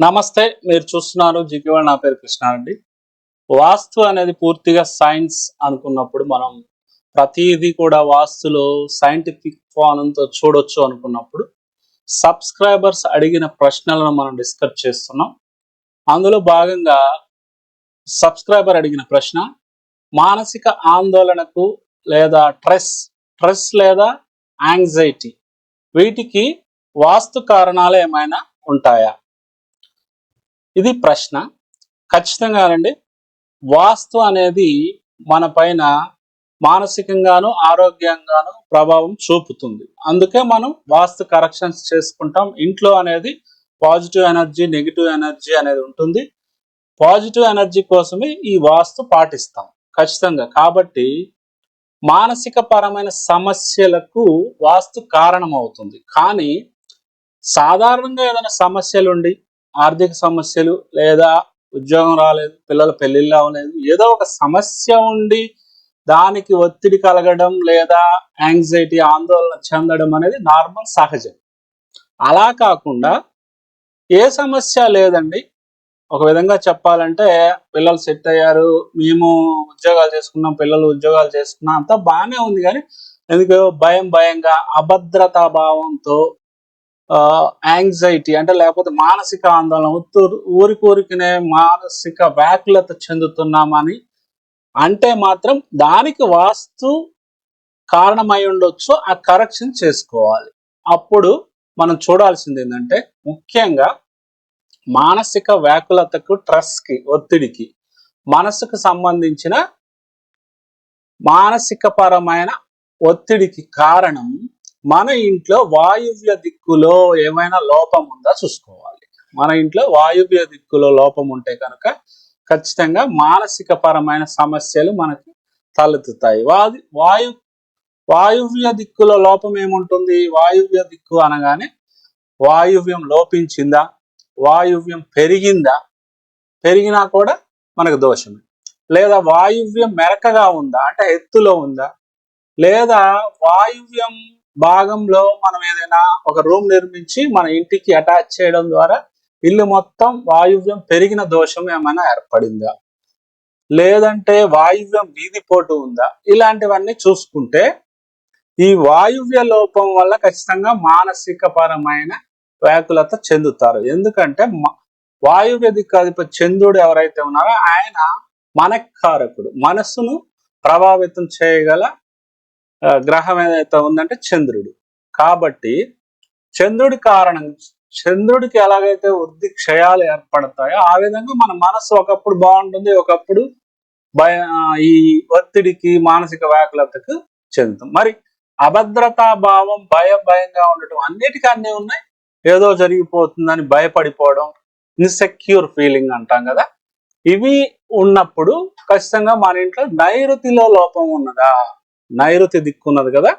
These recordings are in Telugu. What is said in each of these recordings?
నమస్తే మీరు చూస్తున్నారు జిగివాడ నా పేరు కృష్ణ అండి వాస్తు అనేది పూర్తిగా సైన్స్ అనుకున్నప్పుడు మనం ప్రతిదీ కూడా వాస్తులో సైంటిఫిక్ కోణంతో చూడొచ్చు అనుకున్నప్పుడు సబ్స్క్రైబర్స్ అడిగిన ప్రశ్నలను మనం డిస్కస్ చేస్తున్నాం. అందులో భాగంగా సబ్స్క్రైబర్ అడిగిన ప్రశ్న మానసిక ఆందోళనకు లేదా స్ట్రెస్ స్ట్రెస్ లేదా యాంగ్జైటీ వీటికి వాస్తు కారణాలు ఏమైనా ఉంటాయా? ఇది ప్రశ్న. ఖచ్చితంగానండి వాస్తు అనేది మన పైన మానసికంగాను ఆరోగ్యంగాను ప్రభావం చూపుతుంది. అందుకే మనం వాస్తు కరెక్షన్స్ చేసుకుంటాం. ఇంట్లో అనేది పాజిటివ్ ఎనర్జీ నెగిటివ్ ఎనర్జీ అనేది ఉంటుంది. పాజిటివ్ ఎనర్జీ కోసమే ఈ వాస్తు పాటిస్తాం. ఖచ్చితంగా. కాబట్టి మానసిక పరమైన సమస్యలకు వాస్తు కారణం అవుతుంది కానీ సాధారణంగా ఏదైనా సమస్యలు ఉండి ఆర్థిక సమస్యలు లేదా ఉద్యోగం రాలేదు పిల్లల పెళ్ళిళ్ళు అవ్వలేదు ఏదో ఒక సమస్య ఉండి దానికి ఒత్తిడి కలగడం లేదా యాంగ్జైటీ ఆందోళన చెందడం అనేది నార్మల్ సహజం. అలా కాకుండా ఏ సమస్య లేదండి. ఒక విధంగా చెప్పాలంటే పిల్లలు సెట్ అయ్యారు మేము ఉద్యోగాలు చేసుకున్నాం పిల్లలు ఉద్యోగాలు చేసుకున్నాం అంతా బాగానే ఉంది. కానీ ఎందుకు భయం భయంగా అభద్రతా భావంతో యాంగ్జైటీ అంటే లేకపోతే మానసిక ఆందోళన ఊరి ఊరికి ఊరికినే మానసిక వ్యాకులత చెందుతున్నామని అంటే మాత్రం దానికి వాస్తు కారణమై ఉండొచ్చు ఆ కరెక్షన్ చేసుకోవాలి. అప్పుడు మనం చూడాల్సింది ఏంటంటే ముఖ్యంగా మానసిక వ్యాకులతకు ట్రస్కి ఒత్తిడికి మనసుకు సంబంధించిన మానసిక పరమైన ఒత్తిడికి కారణం మన ఇంట్లో వాయువ్య దిక్కులో ఏమైనా లోపం ఉందా చూసుకోవాలి. మన ఇంట్లో వాయువ్య దిక్కులో లోపం ఉంటే కనుక ఖచ్చితంగా మానసిక పరమైన సమస్యలు మనకి తలెత్తుతాయి. వాది వాయు వాయువ్య దిక్కులో లోపం ఏముంటుంది? వాయువ్య దిక్కు అనగానే వాయువ్యం లోపించిందా? వాయువ్యం పెరిగిందా? పెరిగినా కూడా మనకు దోషమే. లేదా వాయువ్యం మెరకగా ఉందా? అంటే ఎత్తులో ఉందా? లేదా వాయువ్యం భాగంలో మనం ఏదైనా ఒక రూమ్ నిర్మించి మన ఇంటికి అటాచ్ చేయడం ద్వారా ఇల్లు మొత్తం వాయువ్యం పెరిగిన దోషం ఏమైనా ఏర్పడిందా? లేదంటే వాయువ్యం వీధిపోటు ఉందా? ఇలాంటివన్నీ చూసుకుంటే ఈ వాయువ్య లోపం వల్ల ఖచ్చితంగా మానసిక పరమైన వ్యాకులత చెందుతారు. ఎందుకంటే వాయువ్య దిక్కాధిపతి చంద్రుడు ఎవరైతే ఉన్నారో ఆయన మనకారకుడు. మనస్సును ప్రభావితం చేయగల గ్రహం ఏదైతే ఉందంటే చంద్రుడు. కాబట్టి చంద్రుడి కారణం చంద్రుడికి ఎలాగైతే వృద్ధి క్షయాలు ఏర్పడతాయో ఆ విధంగా మన మనసు ఒకప్పుడు బాగుంటుంది ఒకప్పుడు భయ ఈ ఒత్తిడికి మానసిక వ్యాకులతకు చెందుతాం. మరి అభద్రతా భావం భయం భయంగా ఉండటం అన్నిటికీ అన్నీ ఉన్నాయి. ఏదో జరిగిపోతుందని భయపడిపోవడం ఇన్సెక్యూర్ ఫీలింగ్ అంటాం కదా. ఇవి ఉన్నప్పుడు ఖచ్చితంగా మన ఇంట్లో నైరుతిలో లోపం ఉన్నదా? నైరుతి దిక్కున్నది కదా?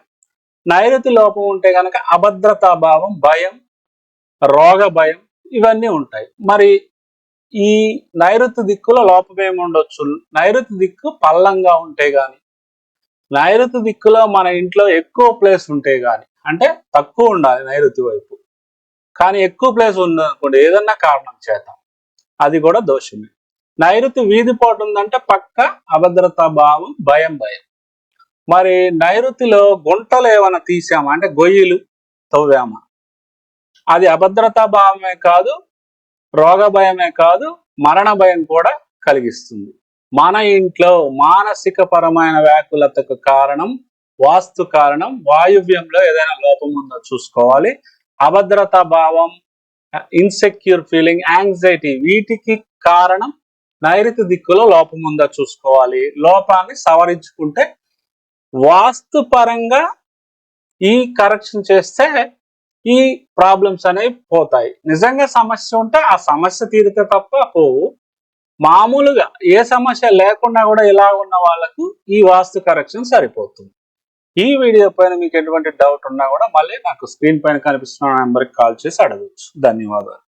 నైరుతి లోపం ఉంటే కనుక అభద్రతా భావం భయం రోగ భయం ఇవన్నీ ఉంటాయి. మరి ఈ నైరుతి దిక్కులో లోపం ఏమి ఉండొచ్చు? నైరుతి దిక్కు పల్లంగా ఉంటే గాని నైరుతి దిక్కులో మన ఇంట్లో ఎక్కువ ప్లేస్ ఉంటే గాని అంటే తక్కువ ఉండాలి నైరుతి వైపు. కానీ ఎక్కువ ప్లేస్ ఉందనుకోండి ఏదన్నా కారణం చేత అది కూడా దోషమే. నైరుతి వీధిపోటు ఉందంటే పక్క అభద్రతా భావం భయం భయం. మరి నైరుతిలో గుంటలు ఏమైనా తీసామా? అంటే గొయ్యిలు తవ్వామా? అది అభద్రతా భావమే కాదు రోగ భయమే కాదు మరణ భయం కూడా కలిగిస్తుంది. మన ఇంట్లో మానసిక పరమైన వ్యాకులతకు కారణం వాస్తు కారణం వాయువ్యంలో ఏదైనా లోపం ఉందో చూసుకోవాలి. అభద్రతా భావం ఇన్సెక్యూర్ ఫీలింగ్ యాంగ్జైటీ వీటికి కారణం నైరుతి దిక్కులో లోపం ఉందో చూసుకోవాలి. లోపాన్ని సవరించుకుంటే వాస్తు పరంగా ఈ కరెక్షన్ చేస్తే ఈ ప్రాబ్లమ్స్ అనేవి పోతాయి. నిజంగా సమస్య ఉంటే ఆ సమస్య తీరితే తప్ప పోవు. మామూలుగా ఏ సమస్య లేకుండా కూడా ఇలా ఉన్న వాళ్ళకు ఈ వాస్తు కరెక్షన్ సరిపోతుంది. ఈ వీడియో పైన మీకు ఎటువంటి డౌట్ ఉన్నా కూడా మళ్ళీ నాకు స్క్రీన్ పైన కనిపిస్తున్న నెంబర్కి కాల్ చేసి అడగచ్చు. ధన్యవాదాలు.